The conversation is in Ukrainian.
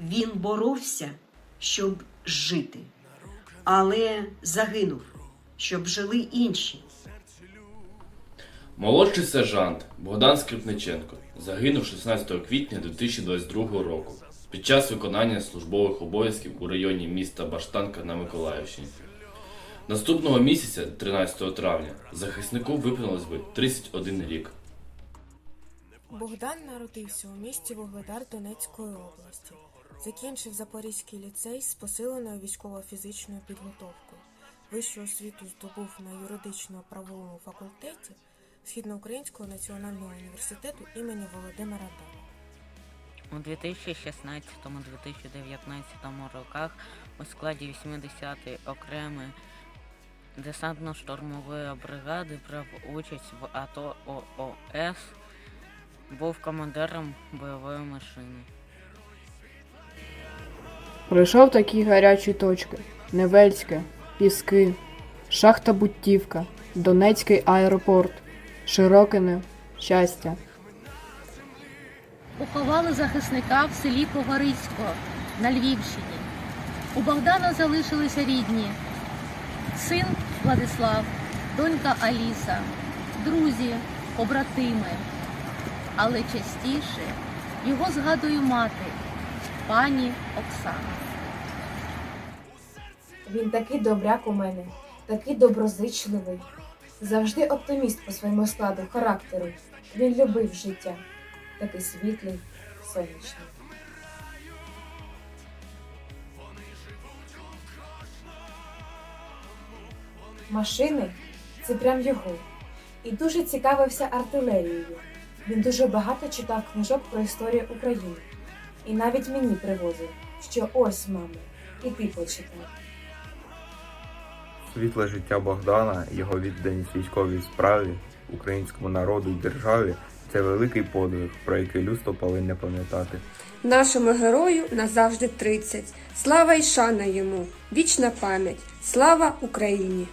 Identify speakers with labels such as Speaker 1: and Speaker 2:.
Speaker 1: Він боровся, щоб жити, але загинув, щоб жили інші.
Speaker 2: Молодший сержант Богдан Скрипниченко загинув 16 квітня 2022 року під час виконання службових обов'язків у районі міста Баштанка на Миколаївщині. Наступного місяця, 13 травня, захиснику виповнилось би 31 рік.
Speaker 3: Богдан народився у місті Вугледар Донецької області. Закінчив Запорізький ліцей з посиленою військово-фізичною підготовкою. Вищу освіту здобув на юридично-правовому факультеті Східноукраїнського національного університету імені Володимира Дала.
Speaker 4: У 2016-2019 роках у складі 80-ї окремої десантно-штурмової бригади брав участь в АТО ООС, був командиром бойової машини.
Speaker 5: Пройшов такі гарячі точки: Невельське, Піски, Шахта Буттівка, Донецький аеропорт, Широкине, Щастя.
Speaker 6: Поховали захисника в селі Погорисько на Львівщині. У Богдана залишилися рідні син Владислав, донька Аліса, друзі, побратими. Але частіше його згадує мати, пані Оксана.
Speaker 7: Він такий добряк у мене, такий доброзичливий, завжди оптиміст по своєму складу характеру. Він любив життя, такий світлий, сонячний. Машини це прям його. І дуже цікавився артилерією. Він дуже багато читав книжок про історію України. І навіть мені привозив, що ось, мамо, і ти почитай.
Speaker 8: Світле життя Богдана, його відданість військовій справі, українському народу і державі це великий подвиг, про який людство повинне пам'ятати.
Speaker 9: Нашому герою назавжди 30. Слава і шана йому! Вічна пам'ять! Слава Україні!